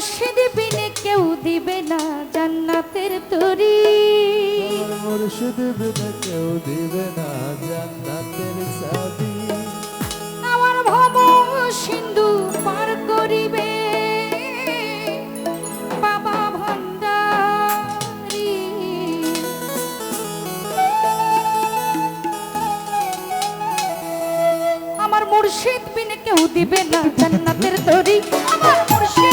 মুর্শিদ বিনে কেউ দিবে না জান্নাতের তরি। আমার মুর্শিদ বিনে কেউ দিবে না জান্নাতের চাবি। আমার ভব সিন্ধু পার করিবে। বাবা ভণ্ডারী আমার মুর্শিদ বিনে কেউ দিবে না জান্নাতের তরি। আমার মুর্শিদ